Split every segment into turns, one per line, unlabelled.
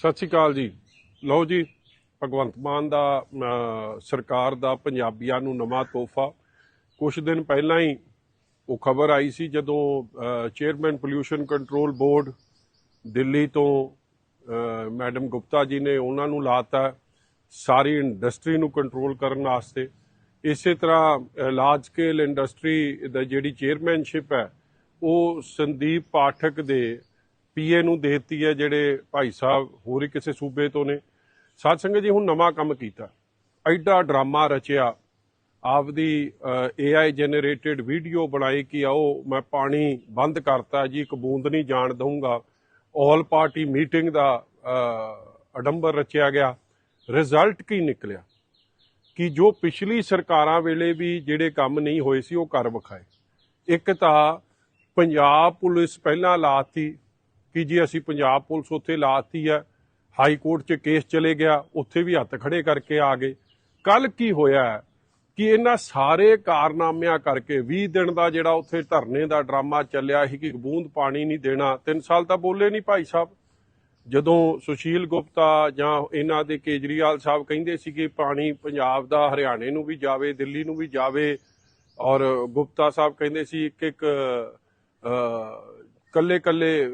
ਸਤਿ ਸ਼੍ਰੀ ਅਕਾਲ ਜੀ। ਲਓ ਜੀ, ਭਗਵੰਤ ਮਾਨ ਦਾ ਸਰਕਾਰ ਦਾ ਪੰਜਾਬੀਆਂ ਨੂੰ ਨਵਾਂ ਤੋਹਫਾ। ਕੁਝ ਦਿਨ ਪਹਿਲਾਂ ਹੀ ਉਹ ਖਬਰ ਆਈ ਸੀ ਜਦੋਂ chairman pollution control board Delhi ਤੋਂ ਮੈਡਮ ਗੁਪਤਾ ਜੀ ਨੇ ਉਹਨਾਂ ਨੂੰ ਲਾਤਾ ਸਾਰੀ ਇੰਡਸਟਰੀ ਨੂੰ ਕੰਟਰੋਲ ਕਰਨ ਵਾਸਤੇ। ਇਸੇ ਤਰ੍ਹਾਂ ਲਾਰਜ ਸਕੇਲ ਇੰਡਸਟਰੀ ਦਾ ਜਿਹੜੀ ਚੇਅਰਮੈਨਸ਼ਿਪ ਹੈ, ਉਹ ਸੰਦੀਪ ਪਾਠਕ ਦੇ ਪੀਏ ਨੂੰ ਦੇ ਦਿੱਤੀ ਹੈ ਜਿਹੜੇ ਭਾਈ ਸਾਹਿਬ ਹੋਰ ਹੀ ਕਿਸੇ ਸੂਬੇ ਤੋਂ ਨੇ। ਸਾਧ ਸੰਗਤ ਜੀ, ਹੁਣ ਨਵਾਂ ਕੰਮ ਕੀਤਾ। ਐਡਾ ਡਰਾਮਾ ਰਚਿਆ। ਆਪਦੀ AI ਜਨਰੇਟਡ ਵੀਡੀਓ ਬਣਾਈ ਕਿ ਆਓ, ਮੈਂ ਪਾਣੀ ਬੰਦ ਕਰਤਾ ਜੀ, ਇੱਕ ਬੂੰਦ ਨਹੀਂ ਜਾਣ ਦਊਂਗਾ। ਆਲ ਪਾਰਟੀ ਮੀਟਿੰਗ ਦਾ ਅਡੰਬਰ ਰਚਿਆ ਗਿਆ। ਰਿਜ਼ਲਟ ਕੀ ਨਿਕਲਿਆ? ਕਿ ਜੋ ਪਿਛਲੀ ਸਰਕਾਰਾਂ ਵੇਲੇ ਵੀ ਜਿਹੜੇ ਕੰਮ ਨਹੀਂ ਹੋਏ ਸੀ, ਉਹ ਕਰ ਵਿਖਾਏ। ਇੱਕ ਤਾਂ ਪੰਜਾਬ ਪੁਲਿਸ ਪਹਿਲਾਂ ਲਾਤੀ ਕਿ ਜੀ ਅਸੀਂ ਪੰਜਾਬ ਪੁਲਿਸ ਉੱਥੇ ਲਾਤੀ ਹੈ, ਹਾਈ ਕੋਰਟ 'ਚ ਕੇਸ ਚਲੇ ਗਿਆ, ਉੱਥੇ ਵੀ ਹੱਥ ਖੜੇ ਕਰਕੇ ਆ ਗਏ। ਕੱਲ ਕੀ ਹੋਇਆ ਕਿ ਇਹਨਾਂ ਸਾਰੇ ਕਾਰਨਾਮਿਆਂ ਕਰਕੇ 20 ਦਿਨ ਦਾ ਜਿਹੜਾ ਉੱਥੇ ਧਰਨੇ ਦਾ ਡਰਾਮਾ ਚੱਲਿਆ ਸੀ ਕਿ ਬੂੰਦ ਪਾਣੀ ਨਹੀਂ ਦੇਣਾ 3 ਸਾਲ ਤਾਂ ਬੋਲੇ ਨਹੀਂ ਭਾਈ ਸਾਹਿਬ। ਜਦੋਂ ਸੁਸ਼ੀਲ ਗੁਪਤਾ ਜਾਂ ਇਹਨਾਂ ਦੇ ਕੇਜਰੀਵਾਲ ਸਾਹਿਬ ਕਹਿੰਦੇ ਸੀ ਕਿ ਪਾਣੀ ਪੰਜਾਬ ਦਾ ਹਰਿਆਣੇ ਨੂੰ ਵੀ ਜਾਵੇ, ਦਿੱਲੀ ਨੂੰ ਵੀ ਜਾਵੇ, ਔਰ ਗੁਪਤਾ ਸਾਹਿਬ ਕਹਿੰਦੇ ਸੀ ਇੱਕ ਇੱਕ ਕੱਲੇ ਕੱਲੇ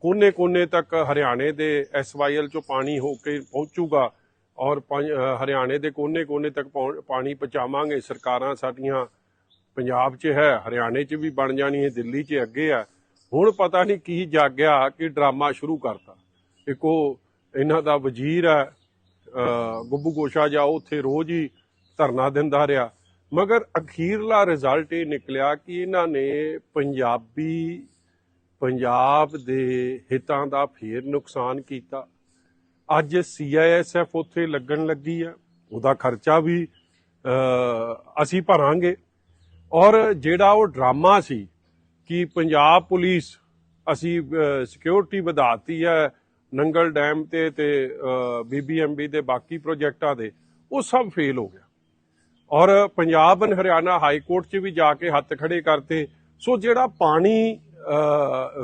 ਕੋਨੇ ਕੋਨੇ ਤੱਕ ਹਰਿਆਣੇ ਦੇ ਐਸਵਾਈਐਲ ਚੋਂ ਪਾਣੀ ਹੋ ਕੇ ਪਹੁੰਚੂਗਾ ਔਰ ਪੰਜ- ਹਰਿਆਣੇ ਦੇ ਕੋਨੇ ਕੋਨੇ ਤੱਕ ਪਹੁੰ- ਪਾਣੀ ਪਹੁੰਚਾਵਾਂਗੇ। ਸਰਕਾਰਾਂ ਸਾਡੀਆਂ ਪੰਜਾਬ 'ਚ ਹੈ, ਹਰਿਆਣੇ 'ਚ ਵੀ ਬਣ ਜਾਣੀ ਹੈ, ਦਿੱਲੀ 'ਚ ਅੱਗੇ ਆ ਹੁਣ ਪਤਾ ਨਹੀਂ ਕੀ ਜਾਗਿਆ ਕਿ ਡਰਾਮਾ ਸ਼ੁਰੂ ਕਰਤਾ। ਇੱਕ ਉਹ ਇਹਨਾਂ ਦਾ ਵਜ਼ੀਰ ਹੈ ਗੁੱਬੂ ਗੋਸ਼ਾ ਜਾ ਉੱਥੇ ਰੋਜ਼ ਹੀ ਧਰਨਾ ਦਿੰਦਾ ਰਿਹਾ। ਮਗਰ ਅਖੀਰਲਾ ਰਿਜ਼ਲਟ ਇਹ ਨਿਕਲਿਆ ਕਿ ਇਹਨਾਂ ਨੇ ਪੰਜਾਬੀ ਪੰਜਾਬ ਦੇ ਹਿੱਤਾਂ ਦਾ ਫੇਰ ਨੁਕਸਾਨ ਕੀਤਾ। ਅੱਜ ਸੀਆਈਐਸਐਫ ਉੱਥੇ ਲੱਗਣ ਲੱਗੀ ਹੈ ਉਹਦਾ ਖਰਚਾ ਵੀ ਅਸੀਂ ਭਰਾਂਗੇ। ਔਰ ਜਿਹੜਾ ਉਹ ਡਰਾਮਾ ਸੀ ਕਿ ਪੰਜਾਬ ਪੁਲਿਸ ਅਸੀਂ ਸਿਕਿਉਰਿਟੀ ਵਧਾਤੀ ਹੈ ਨੰਗਲ ਡੈਮ ਤੇ ਤੇ ਬੀਬੀਐਮਬੀ ਦੇ ਬਾਕੀ ਪ੍ਰੋਜੈਕਟਾਂ ਦੇ, ਉਹ ਸਭ ਫੇਲ ਹੋ ਗਿਆ। ਔਰ Punjab and Haryana high court 'ਚ ਵੀ ਜਾ ਕੇ ਹੱਥ ਖੜੇ ਕਰਤੇ। ਸੋ ਜਿਹੜਾ ਪਾਣੀ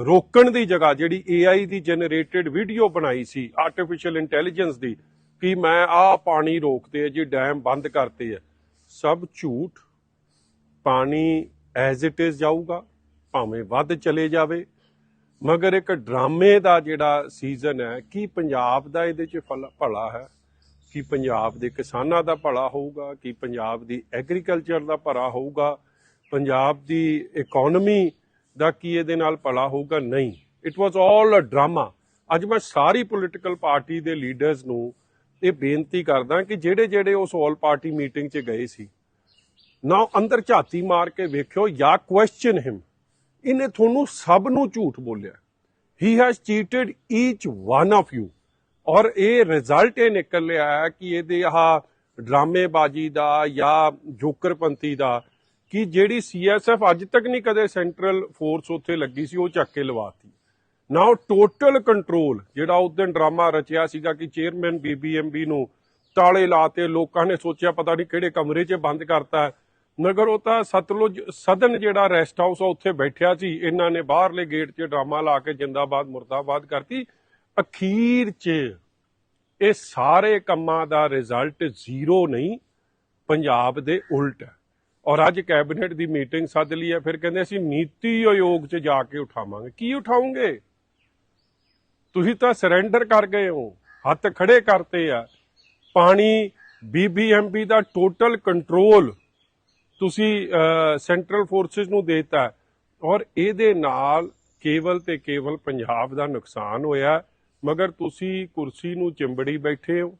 ਰੋਕਣ ਦੀ ਜਗ੍ਹਾ ਜਿਹੜੀ AI ਦੀ ਜਨਰੇਟਡ ਵੀਡੀਓ ਬਣਾਈ ਸੀ ਆਰਟੀਫੀਸ਼ੀਅਲ ਇੰਟੈਲੀਜੈਂਸ ਦੀ, ਕਿ ਮੈਂ ਆਹ ਪਾਣੀ ਰੋਕਤੇ ਆ, ਜੀ ਡੈਮ ਬੰਦ ਕਰਤੇ ਆ। ਸਭ ਝੂਠ। ਪਾਣੀ ਐਜ਼ ਇਟ ਇਜ਼ ਜਾਊਗਾ, ਭਾਵੇਂ ਵੱਧ ਚਲੇ ਜਾਵੇ। ਮਗਰ ਇੱਕ ਡਰਾਮੇ ਦਾ ਜਿਹੜਾ ਸੀਜ਼ਨ ਹੈ, ਕੀ ਪੰਜਾਬ ਦਾ ਇਹਦੇ 'ਚ ਫਲ- ਭਲਾ ਹੈ? ਕਿ ਪੰਜਾਬ ਦੇ ਕਿਸਾਨਾਂ ਦਾ ਭਲਾ ਹੋਊਗਾ? ਕਿ ਪੰਜਾਬ ਦੀ ਐਗਰੀਕਲਚਰ ਦਾ ਭਲਾ ਹੋਊਗਾ? ਪੰਜਾਬ ਦੀ ਇਕਨੋਮੀ ਦਾ ਕੀ ਇਹਦੇ ਨਾਲ ਭਲਾ ਹੋਊਗਾ? ਨਹੀਂ। It was all a drama ਅੱਜ ਮੈਂ ਸਾਰੀ ਪੋਲੀਟੀਕਲ ਪਾਰਟੀ ਦੇ ਲੀਡਰਸ ਨੂੰ ਇਹ ਬੇਨਤੀ ਕਰਦਾ ਕਿ ਜਿਹੜੇ ਜਿਹੜੇ ਉਸ ਆਲ ਪਾਰਟੀ ਮੀਟਿੰਗ 'ਚ ਗਏ ਸੀ, ਨਾ ਅੰਦਰ ਝਾਤੀ ਮਾਰ ਕੇ ਵੇਖਿਓ ਜਾਂ ਕੁਐਸਚਨ ਹਿਮ ਇਹਨੇ ਤੁਹਾਨੂੰ ਸਭ ਨੂੰ ਝੂਠ ਬੋਲਿਆ। He has cheated each one of you ਔਰ ਇਹ ਰਿਜ਼ਲਟ ਇਹ ਨਿਕਲਿਆ ਹੈ ਕਿ ਇਹਦੇ ਆਹ ਡਰਾਮੇਬਾਜ਼ੀ ਦਾ ਜਾਂ ਜੋਕਰਪੰਤੀ ਦਾ ਕਿ ਜਿਹੜੀ ਸੀਐਸਐਫ ਅੱਜ ਤੱਕ ਨਹੀਂ ਕਦੇ ਸੈਂਟਰਲ ਫੋਰਸ ਉੱਥੇ ਲੱਗੀ ਸੀ, ਉਹ ਚੱਕ ਕੇ ਲਵਾਤੀ। ਨਾਓ ਟੋਟਲ ਕੰਟਰੋਲ ਜਿਹੜਾ ਉਸ ਦਿਨ ਡਰਾਮਾ ਰਚਿਆ ਸੀਗਾ ਕਿ ਚੇਅਰਮੈਨ ਬੀਬੀਐਮਬੀ ਨੂੰ ਤਾਲੇ ਲਾਤੇ ਲੋਕਾਂ ਨੇ ਸੋਚਿਆ ਪਤਾ ਨਹੀਂ ਕਿਹੜੇ ਕਮਰੇ 'ਚ ਬੰਦ ਕਰਤਾ। ਮਗਰ ਉਹ ਤਾਂ ਸਤਲੁਜ, ਸਦਨ ਜਿਹੜਾ ਰੈਸਟ ਹਾਊਸ ਆ, ਉੱਥੇ ਬੈਠਿਆ ਸੀ। ਇਹਨਾਂ ਨੇ ਬਾਹਰਲੇ ਗੇਟ 'ਚ ਡਰਾਮਾ ਲਾ ਕੇ ਜਿੰਦਾਬਾਦ, ਮੁਰਦਾਬਾਦ ਕਰਤੀ। ਅਖੀਰ 'ਚ ਇਹ ਸਾਰੇ ਕੰਮਾਂ ਦਾ ਰਿਜ਼ਲਟ ਜ਼ੀਰੋ ਨਹੀਂ, ਪੰਜਾਬ ਦੇ ਉਲਟ ਹੈ। ਔਰ ਅੱਜ ਕੈਬਨਿਟ ਦੀ ਮੀਟਿੰਗ ਸੱਦ ਲਈ ਹੈ, ਫਿਰ ਕਹਿੰਦੇ ਅਸੀਂ ਨੀਤੀ ਆਯੋਗ 'ਚ ਜਾ ਕੇ ਉਠਾਵਾਂਗੇ। ਕੀ ਉਠਾਉਂਗੇ ਤੁਸੀਂ ਤਾਂ ਸਰੈਂਡਰ ਕਰ ਗਏ ਹੋ, ਹੱਥ ਖੜੇ ਕਰਤੇ ਆ। ਪਾਣੀ ਬੀਬੀਐਮਪੀ ਦਾ ਟੋਟਲ ਕੰਟਰੋਲ ਤੁਸੀਂ ਸੈਂਟਰਲ ਫੋਰਸਸ ਨੂੰ ਦੇਤਾ। ਔਰ ਇਹਦੇ ਨਾਲ ਕੇਵਲ ਤੇ ਕੇਵਲ ਪੰਜਾਬ ਦਾ ਨੁਕਸਾਨ ਹੋਇਆ, ਮਗਰ ਤੁਸੀਂ ਕੁਰਸੀ ਨੂੰ ਚਿੰਬੜੀ ਬੈਠੇ ਹੋ।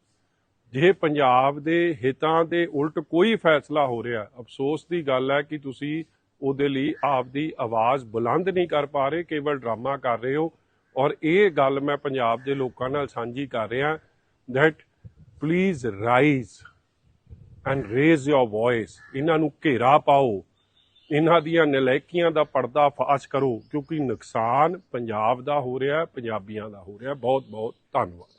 ਜੇ ਪੰਜਾਬ ਦੇ ਹਿੱਤਾਂ ਦੇ ਉਲਟ ਕੋਈ ਫੈਸਲਾ ਹੋ ਰਿਹਾ, ਅਫਸੋਸ ਦੀ ਗੱਲ ਹੈ ਕਿ ਤੁਸੀਂ ਉਹਦੇ ਲਈ ਆਪਦੀ ਆਵਾਜ਼ ਬੁਲੰਦ ਨਹੀਂ ਕਰ ਪਾ ਰਹੇ, ਕੇਵਲ ਡਰਾਮਾ ਕਰ ਰਹੇ ਹੋ। ਔਰ ਇਹ ਗੱਲ ਮੈਂ ਪੰਜਾਬ ਦੇ ਲੋਕਾਂ ਨਾਲ ਸਾਂਝੀ ਕਰ ਰਿਹਾ, that please rise and raise your voice ਇਹਨਾਂ ਨੂੰ ਘੇਰਾ ਪਾਓ। ਇਹਨਾਂ ਦੀਆਂ ਨਲਾਇਕੀਆਂ ਦਾ ਪਰਦਾ ਫਾਸ਼ ਕਰੋ, ਕਿਉਂਕਿ ਨੁਕਸਾਨ ਪੰਜਾਬ ਦਾ ਹੋ ਰਿਹਾ, ਪੰਜਾਬੀਆਂ ਦਾ ਹੋ ਰਿਹਾ। ਬਹੁਤ ਬਹੁਤ ਧੰਨਵਾਦ।